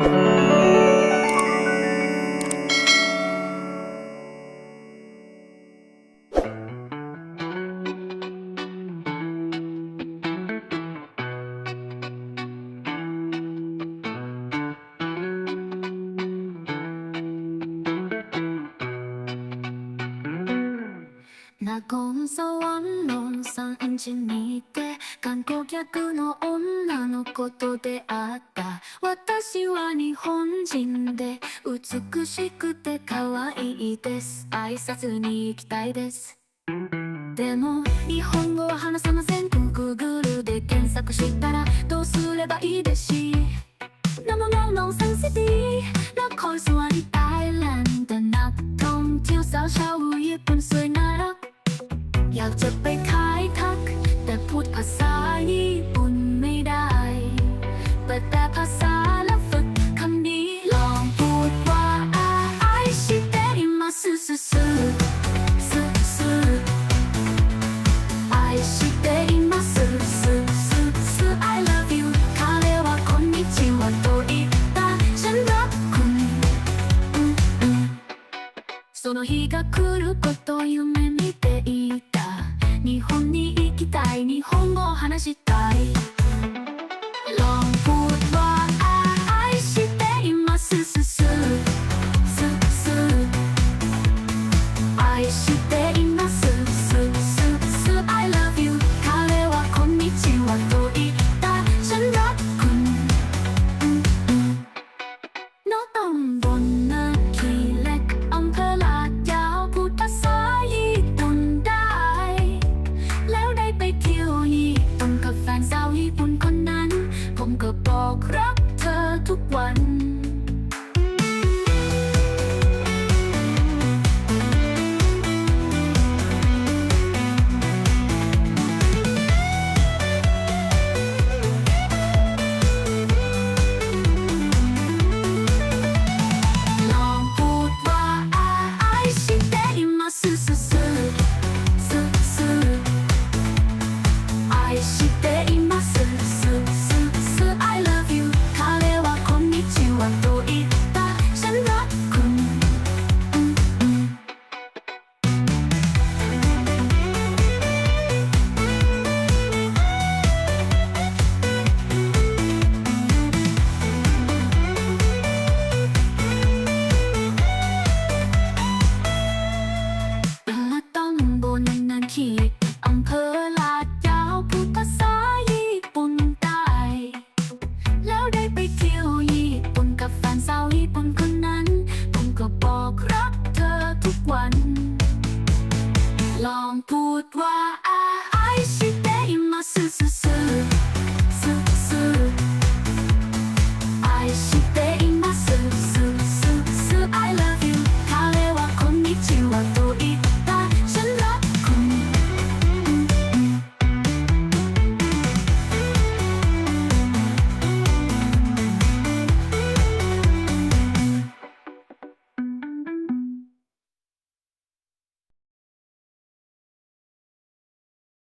Thank you. 納言沢の産地にて観光客の女の子と出会った。私は日本人で美しくて可愛いです。挨拶に行きたいです。でも日本語は話せません Google で検索したらどうすればいいでし？No no no no Sun City の日が来ることを夢見ていた ก็บอกรักเธอทุกวัน ลองพูดว่าอาไอชิเตอิมาซึซึซึ